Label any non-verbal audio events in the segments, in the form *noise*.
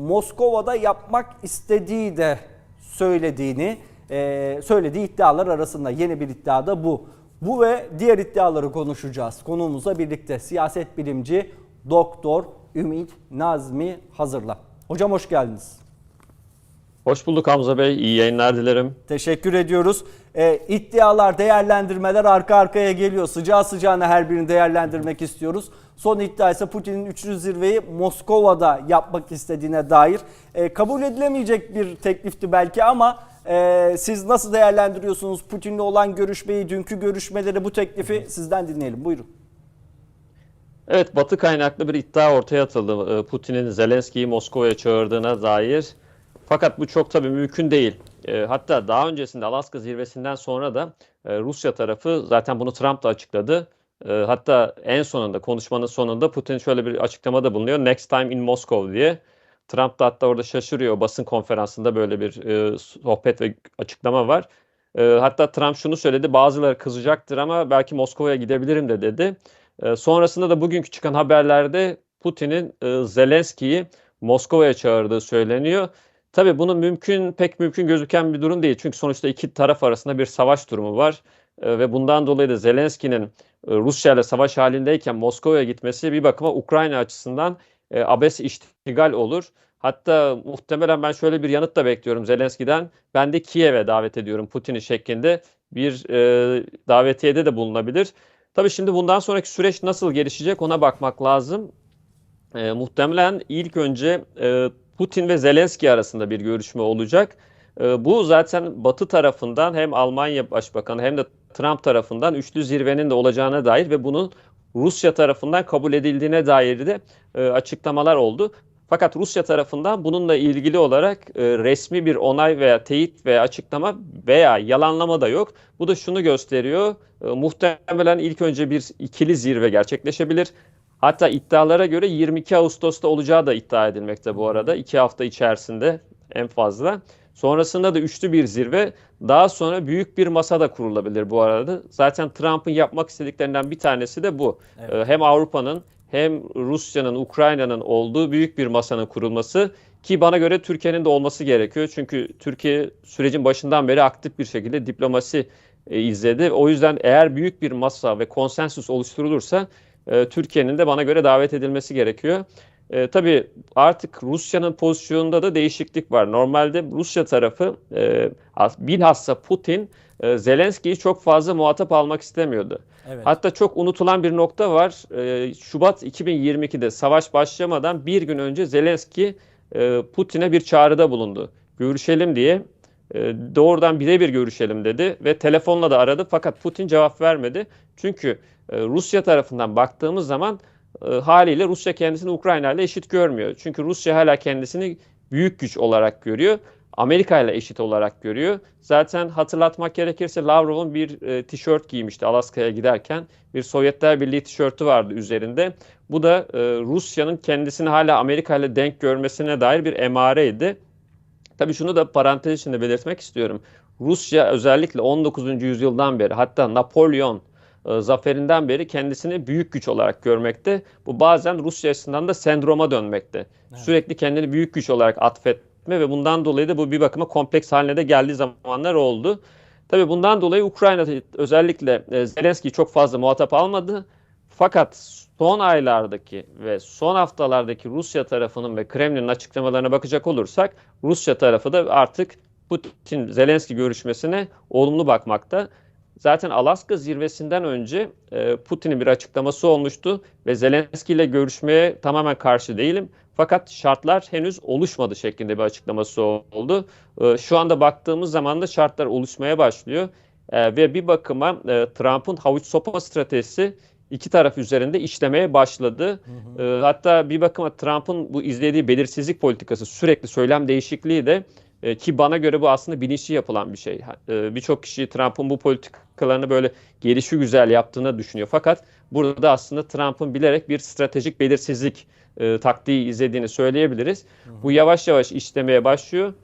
Moskova'da yapmak istediği de söylediğini e, söylediği iddialar arasında yeni bir iddia da bu. Bu ve diğer iddiaları konuşacağız. Konuğumuzla birlikte siyaset bilimci Doktor Ümit Nazmi Hazırla. Hocam hoş geldiniz. Hoş bulduk Hamza Bey. İyi yayınlar dilerim. Teşekkür ediyoruz. E, iddialar, değerlendirmeler arka arkaya geliyor. Sıcağı sıcağına her birini değerlendirmek istiyoruz. Son iddia ise Putin'in üçlü zirveyi Moskova'da yapmak istediğine dair. E, kabul edilemeyecek bir teklifti belki ama e, siz nasıl değerlendiriyorsunuz Putin'le olan görüşmeyi, dünkü görüşmeleri, bu teklifi sizden dinleyelim. Buyurun. Evet, Batı kaynaklı bir iddia ortaya atıldı. Ee, Putin'in Zelenski'yi Moskova'ya çağırdığına dair. Fakat bu çok tabii mümkün değil. Ee, Hatta daha öncesinde Alaska zirvesinden sonra da e, Rusya tarafı zaten bunu Trump da açıkladı. Ee, Hatta en sonunda konuşmanın sonunda Putin şöyle bir açıklamada bulunuyor. Next time in Moscow diye. Trump da hatta orada şaşırıyor. Basın konferansında böyle bir e, sohbet ve açıklama var. E, hatta Trump şunu söyledi. Bazıları kızacaktır ama belki Moskova'ya gidebilirim de dedi. E, sonrasında da bugünkü çıkan haberlerde Putin'in e, Zelenski'yi Moskova'ya çağırdığı söyleniyor. Tabii bunun mümkün pek mümkün gözüken bir durum değil. Çünkü sonuçta iki taraf arasında bir savaş durumu var. E, ve bundan dolayı da Zelenski'nin e, Rusya ile savaş halindeyken Moskova'ya gitmesi bir bakıma Ukrayna açısından e, abes iştigal olur. Hatta muhtemelen ben şöyle bir yanıt da bekliyorum Zelenski'den. Ben de Kiev'e davet ediyorum Putin'i şeklinde bir e, davetiyede de bulunabilir. Tabii şimdi bundan sonraki süreç nasıl gelişecek ona bakmak lazım. E, muhtemelen ilk önce e, Putin ve Zelenski arasında bir görüşme olacak. E, bu zaten Batı tarafından hem Almanya Başbakanı hem de Trump tarafından üçlü zirvenin de olacağına dair ve bunun Rusya tarafından kabul edildiğine dair de e, açıklamalar oldu. Fakat Rusya tarafından bununla ilgili olarak e, resmi bir onay veya teyit veya açıklama veya yalanlama da yok. Bu da şunu gösteriyor. E, muhtemelen ilk önce bir ikili zirve gerçekleşebilir. Hatta iddialara göre 22 Ağustos'ta olacağı da iddia edilmekte bu arada. iki hafta içerisinde en fazla. Sonrasında da üçlü bir zirve. Daha sonra büyük bir masa da kurulabilir bu arada. Zaten Trump'ın yapmak istediklerinden bir tanesi de bu. Evet. E, Hem Avrupa'nın hem Rusya'nın, Ukrayna'nın olduğu büyük bir masanın kurulması ki bana göre Türkiye'nin de olması gerekiyor. Çünkü Türkiye sürecin başından beri aktif bir şekilde diplomasi e, izledi. O yüzden eğer büyük bir masa ve konsensus oluşturulursa e, Türkiye'nin de bana göre davet edilmesi gerekiyor. E, tabii artık Rusya'nın pozisyonunda da değişiklik var. Normalde Rusya tarafı e, bilhassa Putin e, Zelenski'yi çok fazla muhatap almak istemiyordu. Evet. Hatta çok unutulan bir nokta var. Ee, Şubat 2022'de savaş başlamadan bir gün önce Zelenski e, Putin'e bir çağrıda bulundu. Görüşelim diye. E, doğrudan birebir görüşelim dedi ve telefonla da aradı fakat Putin cevap vermedi. Çünkü e, Rusya tarafından baktığımız zaman e, haliyle Rusya kendisini Ukrayna ile eşit görmüyor. Çünkü Rusya hala kendisini büyük güç olarak görüyor. Amerika ile eşit olarak görüyor. Zaten hatırlatmak gerekirse Lavrov'un bir e, tişört giymişti Alaska'ya giderken. Bir Sovyetler Birliği tişörtü vardı üzerinde. Bu da e, Rusya'nın kendisini hala Amerika ile denk görmesine dair bir emareydi. Tabii şunu da parantez içinde belirtmek istiyorum. Rusya özellikle 19. yüzyıldan beri hatta Napolyon e, zaferinden beri kendisini büyük güç olarak görmekte. Bu bazen Rusya açısından da sendroma dönmekte. Evet. Sürekli kendini büyük güç olarak atfetme ve bundan dolayı da bu bir bakıma kompleks haline de geldiği zamanlar oldu. Tabii bundan dolayı Ukrayna özellikle e, Zelenski'yi çok fazla muhatap almadı. Fakat son aylardaki ve son haftalardaki Rusya tarafının ve Kremlin'in açıklamalarına bakacak olursak Rusya tarafı da artık Putin Zelenski görüşmesine olumlu bakmakta. Zaten Alaska zirvesinden önce e, Putin'in bir açıklaması olmuştu ve Zelenski ile görüşmeye tamamen karşı değilim. Fakat şartlar henüz oluşmadı şeklinde bir açıklaması oldu. E, şu anda baktığımız zaman da şartlar oluşmaya başlıyor. E, ve bir bakıma e, Trump'ın havuç sopa stratejisi iki taraf üzerinde işlemeye başladı. Hı hı. E, hatta bir bakıma Trump'ın bu izlediği belirsizlik politikası sürekli söylem değişikliği de e, ki bana göre bu aslında bilinçli yapılan bir şey. E, Birçok kişi Trump'ın bu politikalarını böyle gelişi güzel yaptığını düşünüyor. Fakat burada da aslında Trump'ın bilerek bir stratejik belirsizlik e, taktiği izlediğini söyleyebiliriz. Hı. Bu yavaş yavaş işlemeye başlıyor.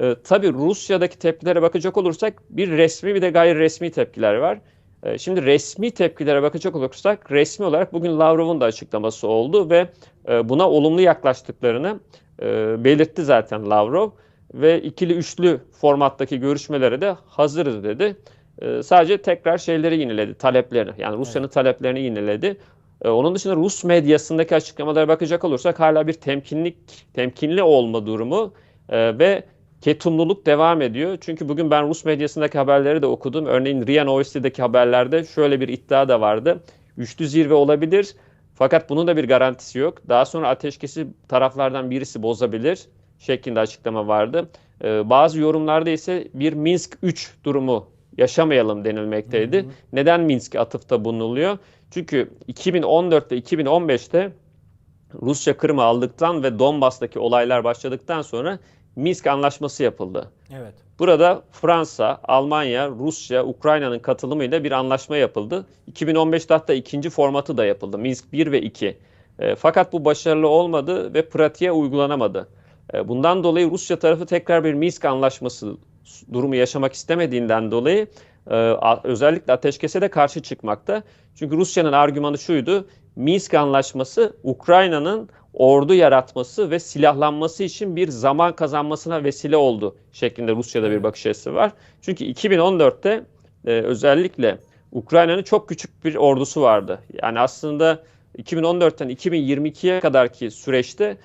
E, tabii Rusya'daki tepkilere bakacak olursak bir resmi bir de gayri resmi tepkiler var. E, şimdi resmi tepkilere bakacak olursak resmi olarak bugün Lavrov'un da açıklaması oldu ve e, buna olumlu yaklaştıklarını e, belirtti zaten Lavrov ve ikili üçlü formattaki görüşmelere de hazırız dedi. E, sadece tekrar şeyleri yineledi, taleplerini. Yani Rusya'nın taleplerini yineledi. E, onun dışında Rus medyasındaki açıklamalara bakacak olursak hala bir temkinlik, temkinli olma durumu e, ve ketumluluk devam ediyor. Çünkü bugün ben Rus medyasındaki haberleri de okudum. Örneğin RIA Novosti'deki haberlerde şöyle bir iddia da vardı. Üçlü zirve olabilir fakat bunun da bir garantisi yok. Daha sonra ateşkesi taraflardan birisi bozabilir şeklinde açıklama vardı. Ee, bazı yorumlarda ise bir Minsk 3 durumu yaşamayalım denilmekteydi. Hı hı. Neden Minsk atıfta bulunuluyor? Çünkü 2014 ve 2015'te Rusya Kırım'ı aldıktan ve Donbas'taki olaylar başladıktan sonra Minsk Anlaşması yapıldı. Evet. Burada Fransa, Almanya, Rusya, Ukrayna'nın katılımıyla bir anlaşma yapıldı. 2015'te hatta ikinci formatı da yapıldı. Minsk 1 ve 2. E, fakat bu başarılı olmadı ve pratiğe uygulanamadı. E, bundan dolayı Rusya tarafı tekrar bir Minsk Anlaşması durumu yaşamak istemediğinden dolayı e, özellikle ateşkese de karşı çıkmakta. Çünkü Rusya'nın argümanı şuydu. Minsk Anlaşması Ukrayna'nın ordu yaratması ve silahlanması için bir zaman kazanmasına vesile oldu şeklinde Rusya'da bir bakış açısı var. Çünkü 2014'te e, özellikle Ukrayna'nın çok küçük bir ordusu vardı. Yani aslında 2014'ten 2022'ye kadarki süreçte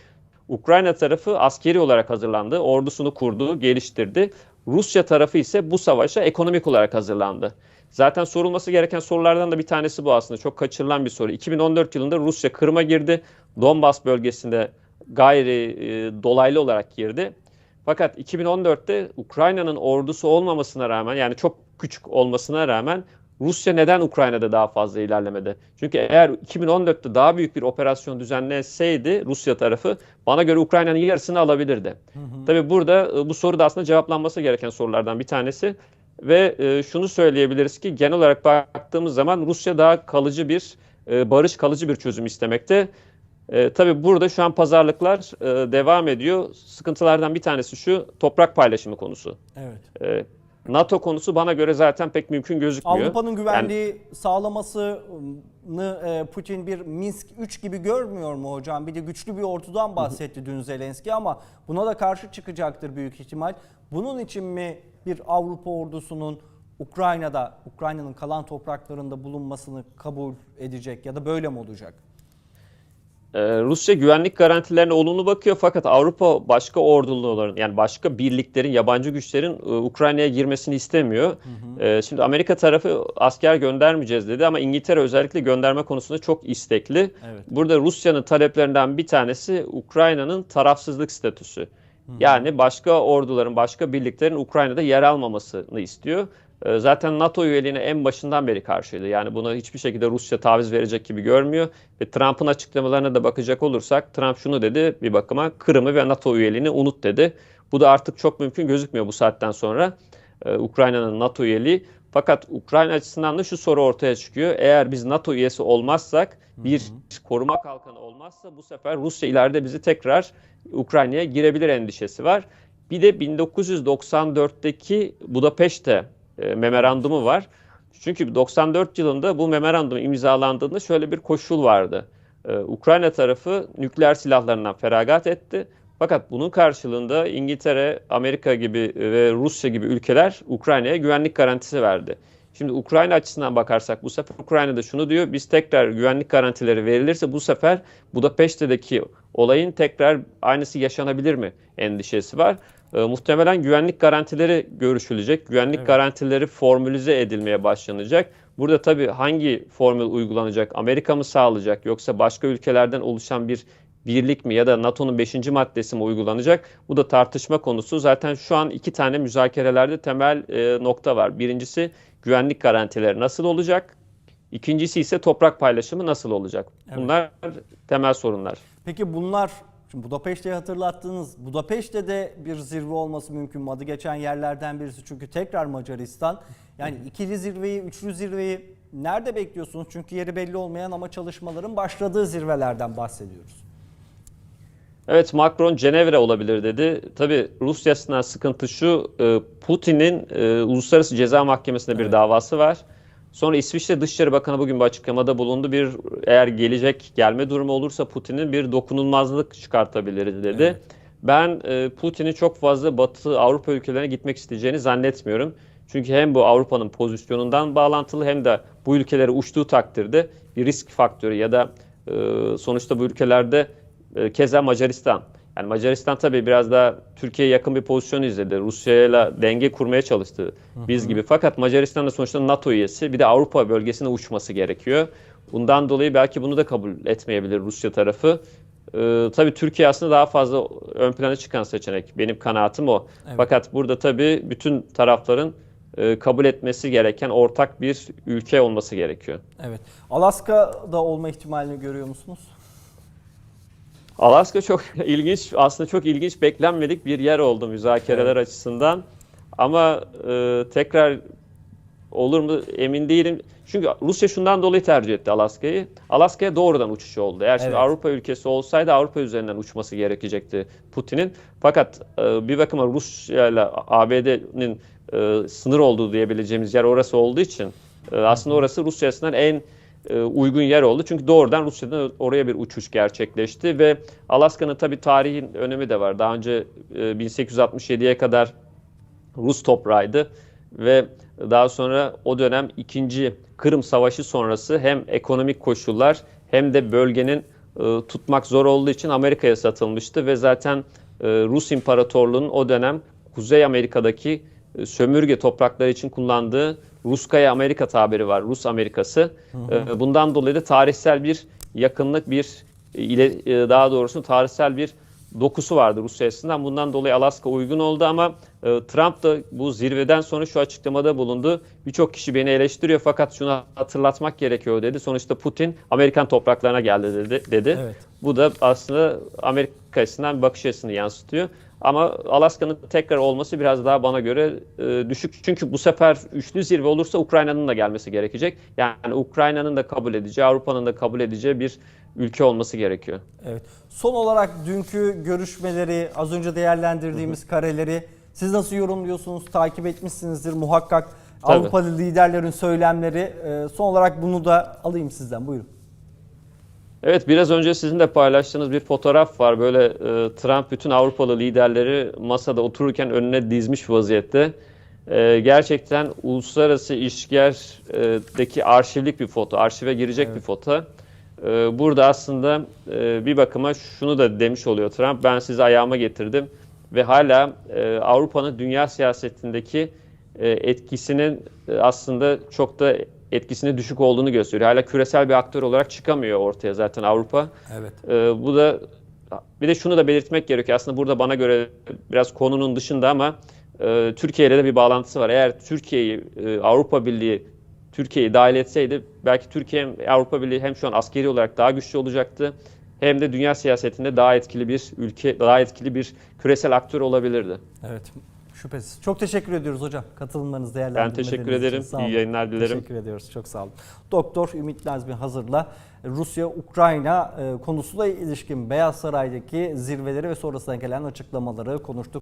Ukrayna tarafı askeri olarak hazırlandı, ordusunu kurdu, geliştirdi. Rusya tarafı ise bu savaşa ekonomik olarak hazırlandı. Zaten sorulması gereken sorulardan da bir tanesi bu aslında. Çok kaçırılan bir soru. 2014 yılında Rusya Kırım'a girdi. Donbas bölgesinde gayri e, dolaylı olarak girdi. Fakat 2014'te Ukrayna'nın ordusu olmamasına rağmen yani çok küçük olmasına rağmen Rusya neden Ukrayna'da daha fazla ilerlemedi? Çünkü eğer 2014'te daha büyük bir operasyon düzenleseydi Rusya tarafı bana göre Ukrayna'nın yarısını alabilirdi. Hı hı. Tabii burada bu soru da aslında cevaplanması gereken sorulardan bir tanesi. Ve e, şunu söyleyebiliriz ki genel olarak baktığımız zaman Rusya daha kalıcı bir e, barış, kalıcı bir çözüm istemekte. E, tabii burada şu an pazarlıklar e, devam ediyor. Sıkıntılardan bir tanesi şu toprak paylaşımı konusu. Evet. E, NATO konusu bana göre zaten pek mümkün gözükmüyor. Avrupa'nın güvenliği yani, sağlamasını e, Putin bir Minsk 3 gibi görmüyor mu hocam? Bir de güçlü bir ordudan bahsetti dün Zelenski ama buna da karşı çıkacaktır büyük ihtimal. Bunun için mi bir Avrupa ordusunun Ukrayna'da, Ukrayna'nın kalan topraklarında bulunmasını kabul edecek ya da böyle mi olacak? Ee, Rusya güvenlik garantilerine olumlu bakıyor fakat Avrupa başka orduların yani başka birliklerin, yabancı güçlerin e, Ukrayna'ya girmesini istemiyor. Hı hı. Ee, şimdi Amerika tarafı asker göndermeyeceğiz dedi ama İngiltere özellikle gönderme konusunda çok istekli. Evet. Burada Rusya'nın taleplerinden bir tanesi Ukrayna'nın tarafsızlık statüsü. Yani başka orduların, başka birliklerin Ukrayna'da yer almamasını istiyor. Ee, zaten NATO üyeliğine en başından beri karşıydı. Yani buna hiçbir şekilde Rusya taviz verecek gibi görmüyor. Ve Trump'ın açıklamalarına da bakacak olursak Trump şunu dedi bir bakıma Kırım'ı ve NATO üyeliğini unut dedi. Bu da artık çok mümkün gözükmüyor bu saatten sonra. Ee, Ukrayna'nın NATO üyeliği. Fakat Ukrayna açısından da şu soru ortaya çıkıyor. Eğer biz NATO üyesi olmazsak bir koruma kalkanı olmazsa bu sefer Rusya ileride bizi tekrar Ukrayna'ya girebilir endişesi var. Bir de 1994'teki Budapeşte e, memorandumu var. Çünkü 94 yılında bu memorandum imzalandığında şöyle bir koşul vardı. Ee, Ukrayna tarafı nükleer silahlarından feragat etti. Fakat bunun karşılığında İngiltere, Amerika gibi ve Rusya gibi ülkeler Ukrayna'ya güvenlik garantisi verdi. Şimdi Ukrayna açısından bakarsak bu sefer Ukrayna'da şunu diyor. Biz tekrar güvenlik garantileri verilirse bu sefer Budapeşte'deki olayın tekrar aynısı yaşanabilir mi endişesi var. E, muhtemelen güvenlik garantileri görüşülecek. Güvenlik evet. garantileri formülize edilmeye başlanacak. Burada tabii hangi formül uygulanacak? Amerika mı sağlayacak yoksa başka ülkelerden oluşan bir birlik mi ya da NATO'nun 5. maddesi mi uygulanacak? Bu da tartışma konusu. Zaten şu an iki tane müzakerelerde temel e, nokta var. Birincisi güvenlik garantileri nasıl olacak? İkincisi ise toprak paylaşımı nasıl olacak? Evet. Bunlar temel sorunlar. Peki bunlar Şimdi Budapeşte'yi hatırlattınız. Budapeşte'de bir zirve olması mümkün mü? Adı geçen yerlerden birisi çünkü tekrar Macaristan. Yani ikili zirveyi, üçlü zirveyi nerede bekliyorsunuz? Çünkü yeri belli olmayan ama çalışmaların başladığı zirvelerden bahsediyoruz. Evet Macron Cenevre olabilir dedi. Tabi Rusya açısından sıkıntı şu e, Putin'in e, Uluslararası Ceza Mahkemesi'nde bir evet. davası var. Sonra İsviçre Dışişleri Bakanı bugün bir açıklamada bulundu. Bir eğer gelecek gelme durumu olursa Putin'in bir dokunulmazlık çıkartabiliriz dedi. Evet. Ben e, Putin'in çok fazla Batı Avrupa ülkelerine gitmek isteyeceğini zannetmiyorum. Çünkü hem bu Avrupa'nın pozisyonundan bağlantılı hem de bu ülkelere uçtuğu takdirde bir risk faktörü ya da sonuçta bu ülkelerde e, keza Macaristan. Yani Macaristan tabii biraz daha Türkiye'ye yakın bir pozisyon izledi. Rusya'yla denge kurmaya çalıştı biz gibi. Fakat Macaristan da sonuçta NATO üyesi. Bir de Avrupa bölgesine uçması gerekiyor. Bundan dolayı belki bunu da kabul etmeyebilir Rusya tarafı. Ee, tabii Türkiye aslında daha fazla ön plana çıkan seçenek. Benim kanaatim o. Evet. Fakat burada tabii bütün tarafların e, kabul etmesi gereken ortak bir ülke olması gerekiyor. Evet. Alaska'da olma ihtimalini görüyor musunuz? Alaska çok *laughs* ilginç, aslında çok ilginç, beklenmedik bir yer oldu müzakereler açısından. Ama e, tekrar olur mu emin değilim. Çünkü Rusya şundan dolayı tercih etti Alaska'yı. Alaska'ya doğrudan uçuş oldu. Eğer şimdi Evet. Avrupa ülkesi olsaydı Avrupa üzerinden uçması gerekecekti Putin'in. Fakat e, bir bakıma Rusya ile ABD'nin e, sınır olduğu diyebileceğimiz yer orası olduğu için e, aslında orası Rusya açısından en uygun yer oldu. Çünkü doğrudan Rusya'dan oraya bir uçuş gerçekleşti ve Alaska'nın tabii tarihin önemi de var. Daha önce e, 1867'ye kadar Rus toprağıydı ve daha sonra o dönem 2. Kırım Savaşı sonrası hem ekonomik koşullar hem de bölgenin e, tutmak zor olduğu için Amerika'ya satılmıştı ve zaten e, Rus İmparatorluğu'nun o dönem Kuzey Amerika'daki e, sömürge toprakları için kullandığı Ruskaya Amerika tabiri var. Rus Amerikası. E, bundan dolayı da tarihsel bir yakınlık, bir e, ile e, daha doğrusu tarihsel bir dokusu vardı Rusya açısından. Bundan dolayı Alaska uygun oldu ama e, Trump da bu zirveden sonra şu açıklamada bulundu. Birçok kişi beni eleştiriyor fakat şunu hatırlatmak gerekiyor dedi. Sonuçta Putin Amerikan topraklarına geldi dedi. dedi. Evet. Bu da aslında Amerika açısından bir bakış açısını yansıtıyor. Ama Alaska'nın tekrar olması biraz daha bana göre e, düşük. Çünkü bu sefer üçlü zirve olursa Ukrayna'nın da gelmesi gerekecek. Yani Ukrayna'nın da kabul edeceği, Avrupa'nın da kabul edeceği bir ülke olması gerekiyor. Evet. Son olarak dünkü görüşmeleri, az önce değerlendirdiğimiz kareleri siz nasıl yorumluyorsunuz? Takip etmişsinizdir muhakkak. Tabii. Avrupalı liderlerin söylemleri. Ee, Son olarak bunu da alayım sizden. Buyurun. Evet biraz önce sizin de paylaştığınız bir fotoğraf var. Böyle e, Trump bütün Avrupalı liderleri masada otururken önüne dizmiş vaziyette. E, gerçekten uluslararası ilişkilerdeki arşivlik bir foto, arşive girecek bir foto. E, burada aslında e, bir bakıma şunu da demiş oluyor Trump, ben sizi ayağıma getirdim ve hala e, Avrupa'nın dünya siyasetindeki e, etkisinin e, aslında çok da etkisinin düşük olduğunu gösteriyor. Hala küresel bir aktör olarak çıkamıyor ortaya zaten Avrupa. Evet. Ee, bu da bir de şunu da belirtmek gerekiyor. Aslında burada bana göre biraz konunun dışında ama e, Türkiye ile de bir bağlantısı var. Eğer Türkiye'yi e, Avrupa Birliği Türkiye'yi dahil etseydi belki Türkiye hem Avrupa Birliği hem şu an askeri olarak daha güçlü olacaktı hem de dünya siyasetinde daha etkili bir ülke, daha etkili bir küresel aktör olabilirdi. Evet. Şüphesiz. Çok teşekkür ediyoruz hocam. Katılımlarınız, Ben değerlendirmeleriniz teşekkür için. ederim. Sağ olun. İyi yayınlar dilerim. Teşekkür ediyoruz. Çok sağ olun. Doktor Ümit Nazmi Hazır'la Rusya-Ukrayna e, konusuyla ilişkin Beyaz Saray'daki zirveleri ve sonrasında gelen açıklamaları konuştuk.